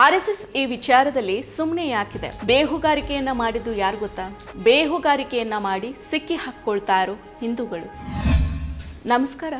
RSS ಈ ವಿಚಾರದಲ್ಲಿ ಸುಮ್ಮನೆ ಯಾಕಿದೆ? ಬೇಹುಗಾರಿಕೆಯನ್ನ ಮಾಡಿದ್ದು ಯಾರು ಗೊತ್ತಾ? ಬೇಹುಗಾರಿಕೆಯನ್ನ ಮಾಡಿ ಸಿಕ್ಕಿ ಹಾಕ್ಕೊಳ್ತಾ ಇರೋ ಹಿಂದೂಗಳು. ನಮಸ್ಕಾರ.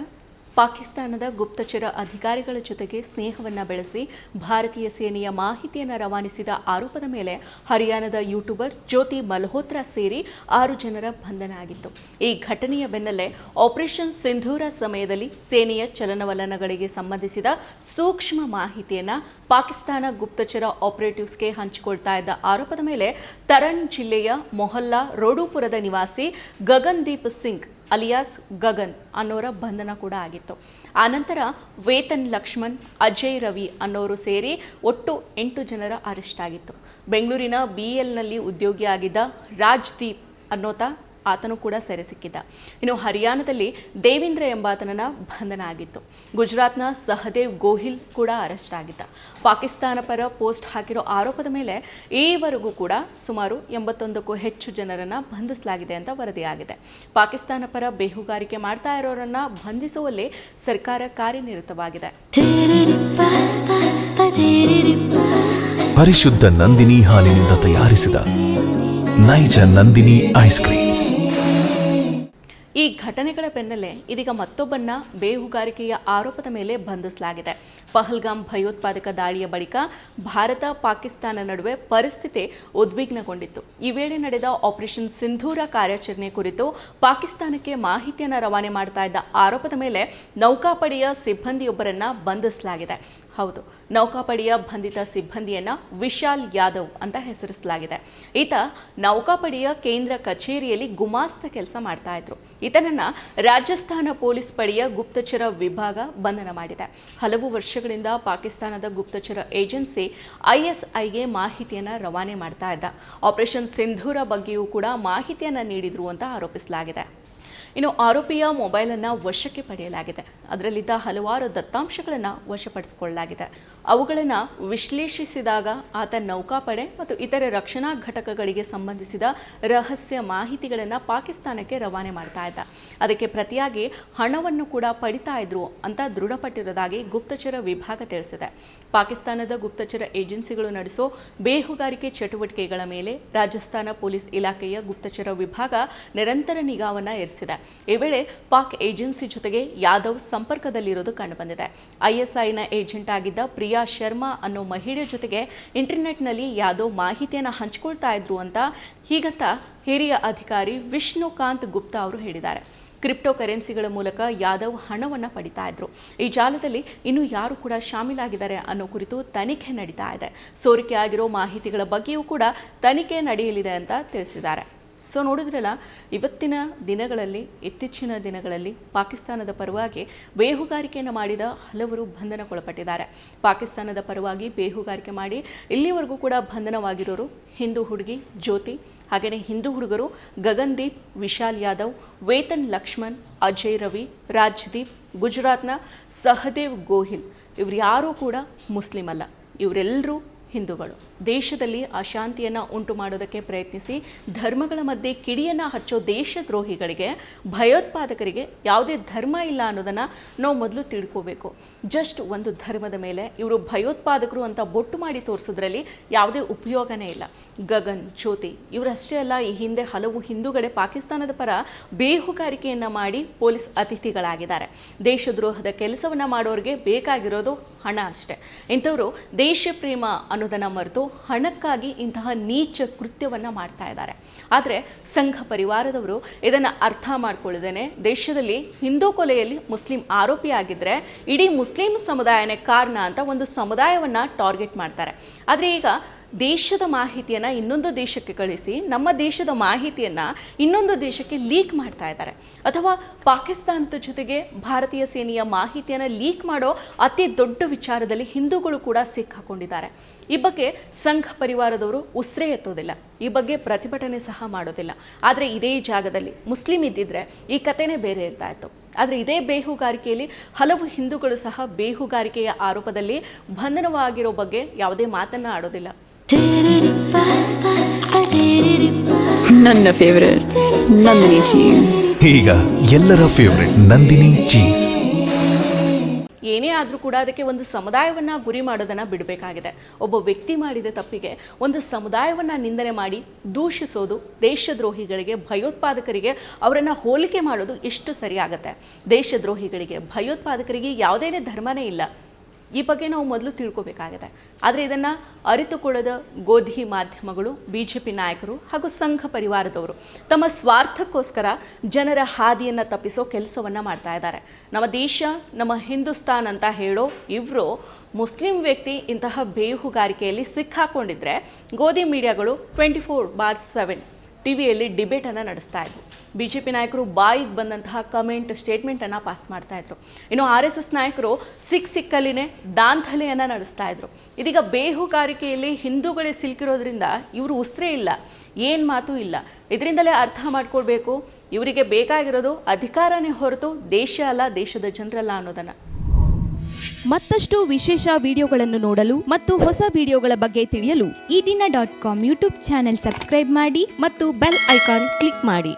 ಪಾಕಿಸ್ತಾನದ ಗುಪ್ತಚರ ಅಧಿಕಾರಿಗಳ ಜೊತೆಗೆ ಸ್ನೇಹವನ್ನ ಬೆಳೆಸಿ ಭಾರತೀಯ ಸೇನೆಯ ಮಾಹಿತಿಯನ್ನು ರವಾನಿಸಿದ ಆರೋಪದ ಮೇಲೆ ಹರಿಯಾಣದ ಯೂಟ್ಯೂಬರ್ ಜ್ಯೋತಿ ಮಲ್ಹೋತ್ರಾ ಸೇರಿ ಆರು ಜನರ ಬಂಧನ ಆಗಿತ್ತು. ಈ ಘಟನೆಯ ಬೆನ್ನಲ್ಲೇ ಆಪರೇಷನ್ ಸಿಂಧೂರ ಸಮಯದಲ್ಲಿ ಸೇನೆಯ ಚಲನವಲನಗಳಿಗೆ ಸಂಬಂಧಿಸಿದ ಸೂಕ್ಷ್ಮ ಮಾಹಿತಿಯನ್ನು ಪಾಕಿಸ್ತಾನ ಗುಪ್ತಚರ ಆಪರೇಟಿವ್ಸ್ಗೆ ಹಂಚಿಕೊಳ್ತಾ ಇದ್ದ ಆರೋಪದ ಮೇಲೆ ತರಣ್ ಜಿಲ್ಲೆಯ ಮೊಹಲ್ಲಾ ರೋಡುಪುರದ ನಿವಾಸಿ ಗಗನ್ದೀಪ್ ಸಿಂಗ್ ಅಲಿಯಾಸ್ ಗಗನ್ ಅನ್ನೋರ ಬಂಧನ ಕೂಡ ಆಗಿತ್ತು. ಆನಂತರ ವೇತನ್ ಲಕ್ಷ್ಮಣ್, ಅಜಯ್ ರವಿ ಅನ್ನೋರು ಸೇರಿ ಒಟ್ಟು ಎಂಟು ಜನರ ಅರೆಸ್ಟ್ ಆಗಿತ್ತು. ಬೆಂಗಳೂರಿನ ಬಿ ಎಲ್ನಲ್ಲಿ ಉದ್ಯೋಗಿಯಾಗಿದ್ದ ರಾಜ್ದೀಪ್ ಅನ್ನೋತ ಆತನು ಕೂಡ ಸೆರೆ ಸಿಕ್ಕಿದ್ದ ಇನ್ನು ಹರಿಯಾಣದಲ್ಲಿ ದೇವೇಂದ್ರ ಎಂಬಾತನನ್ನ ಬಂಧನ ಆಗಿತ್ತು ಗುಜರಾತ್ನ ಸಹದೇವ್ ಗೋಹಿಲ್ ಕೂಡ ಅರೆಸ್ಟ್ ಆಗಿದ್ದ. ಪಾಕಿಸ್ತಾನ ಪರ ಪೋಸ್ಟ್ ಹಾಕಿರೋ ಆರೋಪದ ಮೇಲೆ ಈವರೆಗೂ ಕೂಡ ಸುಮಾರು ಎಂಬತ್ತೊಂದಕ್ಕೂ ಹೆಚ್ಚು ಜನರನ್ನ ಬಂಧಿಸಲಾಗಿದೆ ಅಂತ ವರದಿಯಾಗಿದೆ. ಪಾಕಿಸ್ತಾನ ಪರ ಬೇಹುಗಾರಿಕೆ ಮಾಡ್ತಾ ಇರೋರನ್ನ ಬಂಧಿಸುವಲ್ಲಿ ಸರ್ಕಾರ ಕಾರ್ಯನಿರತವಾಗಿದೆ. ಪರಿಶುದ್ಧ ನಂದಿನಿ ಹಾಲಿನಿಂದ ತಯಾರಿಸಿದ ನೈಜ ನಂದಿನಿ ಐಸ್ ಕ್ರೀಮ್ಸ್ ಈ ಘಟನೆಗಳ ಬೆನ್ನಲ್ಲೇ ಇದೀಗ ಮತ್ತೊಬ್ಬನ್ನ ಬೇಹುಗಾರಿಕೆಯ ಆರೋಪದ ಮೇಲೆ ಬಂಧಿಸಲಾಗಿದೆ. ಪಹಲ್ಗಾಮ್ ಭಯೋತ್ಪಾದಕ ದಾಳಿಯ ಬಳಿಕ ಭಾರತ ಪಾಕಿಸ್ತಾನ ನಡುವೆ ಪರಿಸ್ಥಿತಿ ಉದ್ವಿಗ್ನಗೊಂಡಿತ್ತು. ಈ ವೇಳೆ ನಡೆದ ಆಪರೇಷನ್ ಸಿಂಧೂರ ಕಾರ್ಯಾಚರಣೆ ಕುರಿತು ಪಾಕಿಸ್ತಾನಕ್ಕೆ ಮಾಹಿತಿಯನ್ನು ರವಾನೆ ಮಾಡ್ತಾ ಇದ್ದ ಆರೋಪದ ಮೇಲೆ ನೌಕಾಪಡೆಯ ಸಿಬ್ಬಂದಿಯೊಬ್ಬರನ್ನ ಬಂಧಿಸಲಾಗಿದೆ. ಹೌದು. ನೌಕಾಪಡೆಯ ಬಂಧಿತ ಸಿಬ್ಬಂದಿಯನ್ನ ವಿಶಾಲ್ ಯಾದವ್ ಅಂತ ಹೆಸರಿಸಲಾಗಿದೆ. ಈತ ನೌಕಾಪಡೆಯ ಕೇಂದ್ರ ಕಚೇರಿಯಲ್ಲಿ ಗುಮಾಸ್ತ ಕೆಲಸ ಮಾಡ್ತಾ ಇದ್ರು. ಈತನನ್ನ ರಾಜಸ್ಥಾನ ಪೊಲೀಸ್ ಪಡೆಯ ಗುಪ್ತಚರ ವಿಭಾಗ ಬಂಧನ ಮಾಡಿದೆ. ಹಲವು ವರ್ಷಗಳಿಂದ ಪಾಕಿಸ್ತಾನದ ಗುಪ್ತಚರ ಏಜೆನ್ಸಿ ಐಎಸ್ಐಗೆ ಮಾಹಿತಿಯನ್ನ ರವಾನೆ ಮಾಡ್ತಾ ಇದ್ದ. ಆಪರೇಷನ್ ಸಿಂಧೂರ ಬಗ್ಗೆಯೂ ಕೂಡ ಮಾಹಿತಿಯನ್ನ ನೀಡಿದ್ರು ಅಂತ ಆರೋಪಿಸಲಾಗಿದೆ. ಇನ್ನು ಆರೋಪಿಯ ಮೊಬೈಲನ್ನು ವಶಕ್ಕೆ ಪಡೆಯಲಾಗಿದೆ. ಅದರಲ್ಲಿದ್ದ ಹಲವಾರು ದತ್ತಾಂಶಗಳನ್ನು ವಶಪಡಿಸಿಕೊಳ್ಳಲಾಗಿದೆ. ಅವುಗಳನ್ನು ವಿಶ್ಲೇಷಿಸಿದಾಗ ಆತ ನೌಕಾಪಡೆ ಮತ್ತು ಇತರೆ ರಕ್ಷಣಾ ಘಟಕಗಳಿಗೆ ಸಂಬಂಧಿಸಿದ ರಹಸ್ಯ ಮಾಹಿತಿಗಳನ್ನು ಪಾಕಿಸ್ತಾನಕ್ಕೆ ರವಾನೆ ಮಾಡ್ತಾ ಇದ್ದ. ಅದಕ್ಕೆ ಪ್ರತಿಯಾಗಿ ಹಣವನ್ನು ಕೂಡ ಪಡಿತಾ ಇದ್ರು ಅಂತ ದೃಢಪಟ್ಟಿರೋದಾಗಿ ಗುಪ್ತಚರ ವಿಭಾಗ ತಿಳಿಸಿದೆ. ಪಾಕಿಸ್ತಾನದ ಗುಪ್ತಚರ ಏಜೆನ್ಸಿಗಳು ನಡೆಸೋ ಬೇಹುಗಾರಿಕೆ ಚಟುವಟಿಕೆಗಳ ಮೇಲೆ ರಾಜಸ್ಥಾನ ಪೊಲೀಸ್ ಇಲಾಖೆಯ ಗುಪ್ತಚರ ವಿಭಾಗ ನಿರಂತರ ನಿಗಾವನ್ನು ಇರಿಸಿದೆ ಈ ವೇಳೆ ಪಾಕ್ ಏಜೆನ್ಸಿ ಜೊತೆಗೆ ಯಾದವ್ ಸಂಪರ್ಕದಲ್ಲಿರೋದು ಕಂಡುಬಂದಿದೆ. ಐಎಸ್ಐನ ಏಜೆಂಟ್ ಆಗಿದ್ದ ಪ್ರಿಯಾ ಶರ್ಮಾ ಅನ್ನೋ ಮಹಿಳೆ ಜೊತೆಗೆ ಇಂಟರ್ನೆಟ್ನಲ್ಲಿ ಯಾದವ್ ಮಾಹಿತಿಯನ್ನು ಹಂಚಿಕೊಳ್ತಾ ಇದ್ರು ಅಂತ ಹೀಗಂತ ಹಿರಿಯ ಅಧಿಕಾರಿ ವಿಷ್ಣುಕಾಂತ್ ಗುಪ್ತಾ ಅವರು ಹೇಳಿದ್ದಾರೆ. ಕ್ರಿಪ್ಟೋ ಕರೆನ್ಸಿಗಳ ಮೂಲಕ ಯಾದವ್ ಹಣವನ್ನು ಪಡಿತಾ ಇದ್ರು. ಈ ಜಾಲದಲ್ಲಿ ಇನ್ನು ಯಾರು ಕೂಡ ಶಾಮೀಲಾಗಿದ್ದಾರೆ ಅನ್ನೋ ಕುರಿತು ತನಿಖೆ ನಡೀತಾ ಇದೆ. ಸೋರಿಕೆ ಆಗಿರೋ ಮಾಹಿತಿಗಳ ಬಗ್ಗೆಯೂ ಕೂಡ ತನಿಖೆ ನಡೆಯಲಿದೆ ಅಂತ ತಿಳಿಸಿದ್ದಾರೆ. ಸೊ ನೋಡಿದ್ರಲ್ಲ, ಇವತ್ತಿನ ದಿನಗಳಲ್ಲಿ, ಇತ್ತೀಚಿನ ದಿನಗಳಲ್ಲಿ ಪಾಕಿಸ್ತಾನದ ಪರವಾಗಿ ಬೇಹುಗಾರಿಕೆಯನ್ನು ಮಾಡಿದ ಹಲವರು ಬಂಧನಕ್ಕೊಳಪಟ್ಟಿದ್ದಾರೆ. ಪಾಕಿಸ್ತಾನದ ಪರವಾಗಿ ಬೇಹುಗಾರಿಕೆ ಮಾಡಿ, ಇಲ್ಲಿವರೆಗೂ ಕೂಡ ಬಂಧನವಾಗಿರೋರು ಹಿಂದೂ ಹುಡುಗಿ ಜ್ಯೋತಿ ಹಾಗೆಯೇ ಹಿಂದೂ ಹುಡುಗರು ಗಗನ್ದೀಪ್, ವಿಶಾಲ್ ಯಾದವ್, ವೇತನ್ ಲಕ್ಷ್ಮಣ್, ಅಜಯ್ ರವಿ, ರಾಜ್ದೀಪ್, ಗುಜರಾತ್ನ ಸಹದೇವ್ ಗೋಹಿಲ್. ಇವ್ರು ಯಾರೂ ಕೂಡ ಮುಸ್ಲಿಂ ಅಲ್ಲ ಇವರೆಲ್ಲರೂ ಹಿಂದೂಗಳು. ದೇಶದಲ್ಲಿ ಅಶಾಂತಿಯನ್ನು ಉಂಟು ಮಾಡೋದಕ್ಕೆ ಪ್ರಯತ್ನಿಸಿ, ಧರ್ಮಗಳ ಮಧ್ಯೆ ಕಿಡಿಯನ್ನು ಹಚ್ಚೋ ದೇಶದ್ರೋಹಿಗಳಿಗೆ, ಭಯೋತ್ಪಾದಕರಿಗೆ ಯಾವುದೇ ಧರ್ಮ ಇಲ್ಲ ಅನ್ನೋದನ್ನು ನಾವು ಮೊದಲು ತಿಳ್ಕೋಬೇಕು. ಜಸ್ಟ್ ಒಂದು ಧರ್ಮದ ಮೇಲೆ ಇವರು ಭಯೋತ್ಪಾದಕರು ಅಂತ ಬೊಟ್ಟು ಮಾಡಿ ತೋರಿಸೋದ್ರಲ್ಲಿ ಯಾವುದೇ ಉಪಯೋಗನೇ ಇಲ್ಲ. ಗಗನ್, ಜ್ಯೋತಿ ಇವರಷ್ಟೇ ಅಲ್ಲ, ಈ ಹಿಂದೆ ಹಲವು ಹಿಂದೂಗಳೇ ಪಾಕಿಸ್ತಾನದ ಪರ ಬೇಹುಗಾರಿಕೆಯನ್ನು ಮಾಡಿ ಪೊಲೀಸ್ ಅತಿಥಿಗಳಾಗಿದ್ದಾರೆ. ದೇಶದ್ರೋಹದ ಕೆಲಸವನ್ನು ಮಾಡೋರಿಗೆ ಬೇಕಾಗಿರೋದು ಹಣ ಅಷ್ಟೇ. ಇಂಥವರು ದೇಶ ಪ್ರೇಮ ಅನ್ನೋದನ್ನು ಮರೆತು ಹಣಕ್ಕಾಗಿ ಇಂತಹ ನೀಚ ಕೃತ್ಯವನ್ನು ಮಾಡ್ತಾ ಇದ್ದಾರೆ. ಆದರೆ ಸಂಘ ಪರಿವಾರದವರು ಇದನ್ನು ಅರ್ಥ ಮಾಡ್ಕೊಳ್ಳದೇನೆ, ದೇಶದಲ್ಲಿ ಹಿಂದೂ ಕೊಲೆಯಲ್ಲಿ ಮುಸ್ಲಿಂ ಆರೋಪಿಯಾಗಿದ್ದರೆ ಇಡೀ ಮುಸ್ಲಿಂ ಸಮುದಾಯನೇ ಕಾರಣ ಅಂತ ಒಂದು ಸಮುದಾಯವನ್ನು ಟಾರ್ಗೆಟ್ ಮಾಡ್ತಾರೆ. ಆದರೆ ಈಗ ದೇಶದ ಮಾಹಿತಿಯನ್ನು ಇನ್ನೊಂದು ದೇಶಕ್ಕೆ ಕಳಿಸಿ, ನಮ್ಮ ದೇಶದ ಮಾಹಿತಿಯನ್ನು ಇನ್ನೊಂದು ದೇಶಕ್ಕೆ ಲೀಕ್ ಮಾಡ್ತಾ ಇದ್ದಾರೆ. ಅಥವಾ ಪಾಕಿಸ್ತಾನದ ಜೊತೆಗೆ ಭಾರತೀಯ ಸೇನೆಯ ಮಾಹಿತಿಯನ್ನು ಲೀಕ್ ಮಾಡೋ ಅತಿ ದೊಡ್ಡ ವಿಚಾರದಲ್ಲಿ ಹಿಂದೂಗಳು ಕೂಡ ಸಿಕ್ಕಾಕೊಂಡಿದ್ದಾರೆ ಈ ಬಗ್ಗೆ ಸಂಘ ಪರಿವಾರದವರು ಉಸಿರೇ ಎತ್ತೋದಿಲ್ಲ. ಈ ಬಗ್ಗೆ ಪ್ರತಿಭಟನೆ ಸಹ ಮಾಡೋದಿಲ್ಲ. ಆದರೆ ಇದೇ ಜಾಗದಲ್ಲಿ ಮುಸ್ಲಿಂ ಇದ್ದಿದ್ರೆ ಈ ಕಥೆನೇ ಬೇರೆ ಇರ್ತಾ ಇತ್ತು. ಆದರೆ ಇದೇ ಬೇಹುಗಾರಿಕೆಯಲ್ಲಿ ಹಲವು ಹಿಂದೂಗಳು ಸಹ ಬೇಹುಗಾರಿಕೆಯ ಆರೋಪದಲ್ಲಿ ಬಂಧನವಾಗಿರೋ ಬಗ್ಗೆ ಯಾವುದೇ ಮಾತನ್ನ ಆಡೋದಿಲ್ಲ. ನನ್ನ ಫೇವರೇಟ್ ನಂದಿನಿ ಚೀಸ್ ಈಗ ಎಲ್ಲರ ಫೇವರೆಟ್ ನಂದಿನಿ ಚೀಸ್ ಏನೇ ಆದರೂ ಕೂಡ ಅದಕ್ಕೆ ಒಂದು ಸಮುದಾಯವನ್ನು ಗುರಿ ಮಾಡೋದನ್ನು ಬಿಡಬೇಕಾಗಿದೆ. ಒಬ್ಬ ವ್ಯಕ್ತಿ ಮಾಡಿದ ತಪ್ಪಿಗೆ ಒಂದು ಸಮುದಾಯವನ್ನು ನಿಂದನೆ ಮಾಡಿ ದೂಷಿಸೋದು ದೇಶದ್ರೋಹಿಗಳಿಗೆ, ಭಯೋತ್ಪಾದಕರಿಗೆ ಅವರನ್ನು ಹೋಲಿಕೆ ಮಾಡೋದು ಎಷ್ಟು ಸರಿಯಾಗುತ್ತೆ? ದೇಶದ್ರೋಹಿಗಳಿಗೆ, ಭಯೋತ್ಪಾದಕರಿಗೆ ಯಾವುದೇ ಧರ್ಮನೇ ಇಲ್ಲ. ಈ ಬಗ್ಗೆ ನಾವು ಮೊದಲು ತಿಳ್ಕೋಬೇಕಾಗಿದೆ. ಆದರೆ ಇದನ್ನು ಅರಿತುಕೊಳ್ಳದ ಗೋಧಿ ಮಾಧ್ಯಮಗಳು ಬಿ ಜೆ ಪಿ ನಾಯಕರು ಹಾಗೂ ಸಂಘ ಪರಿವಾರದವರು ತಮ್ಮ ಸ್ವಾರ್ಥಕ್ಕೋಸ್ಕರ ಜನರ ಹಾದಿಯನ್ನು ತಪ್ಪಿಸೋ ಕೆಲಸವನ್ನು ಮಾಡ್ತಾ ಇದ್ದಾರೆ. ನಮ್ಮ ದೇಶ, ನಮ್ಮ ಹಿಂದೂಸ್ತಾನ್ ಅಂತ ಹೇಳೋ ಇವರು ಮುಸ್ಲಿಂ ವ್ಯಕ್ತಿ ಇಂತಹ ಬೇಹುಗಾರಿಕೆಯಲ್ಲಿ ಸಿಕ್ಕಾಕೊಂಡಿದ್ರೆ ಗೋಧಿ ಮೀಡಿಯಾಗಳು ಟ್ವೆಂಟಿ ಫೋರ್ ಬಾರ್ ಸೆವೆನ್ ಟಿವಿಯಲ್ಲಿ ಡಿಬೇಟನ್ನು ನಡೆಸ್ತಾ ಇದ್ರು ಬಿ ಜೆ ಪಿ ನಾಯಕರು ಬಾಯಿಗೆ ಬಂದಂತಹ ಕಮೆಂಟ್ ಸ್ಟೇಟ್ಮೆಂಟನ್ನು ಪಾಸ್ ಮಾಡ್ತಾ ಇದ್ರು. ಇನ್ನು ಆರ್ ಎಸ್ ಎಸ್ ನಾಯಕರು ಸಿಕ್ ಸಿಕ್ಕಲ್ಲಿನೇ ದಾಂಧಲೆಯನ್ನು ನಡೆಸ್ತಾ ಇದ್ರು. ಇದೀಗ ಬೇಹುಗಾರಿಕೆಯಲ್ಲಿ ಹಿಂದೂಗಳೇ ಸಿಲುಕಿರೋದ್ರಿಂದ ಇವರು ಉಸಿರೇ ಇಲ್ಲ, ಏನು ಮಾತು ಇಲ್ಲ. ಇದರಿಂದಲೇ ಅರ್ಥ ಮಾಡ್ಕೊಳ್ಬೇಕು, ಇವರಿಗೆ ಬೇಕಾಗಿರೋದು ಅಧಿಕಾರನೇ ಹೊರತು ದೇಶ ಅಲ್ಲ, ದೇಶದ ಜನರಲ್ಲ ಅನ್ನೋದನ್ನು. ಮತ್ತಷ್ಟು ವಿಶೇಷ ವಿಡಿಯೋಗಳನ್ನು ನೋಡಲು ಮತ್ತು ಹೊಸ ವಿಡಿಯೋಗಳ ಬಗ್ಗೆ ತಿಳಿಯಲು Ee Dina dot com YouTube channel subscribe ಮಾಡಿ ಮತ್ತು ಬೆಲ್ ಐಕಾನ್ ಕ್ಲಿಕ್ ಮಾಡಿ.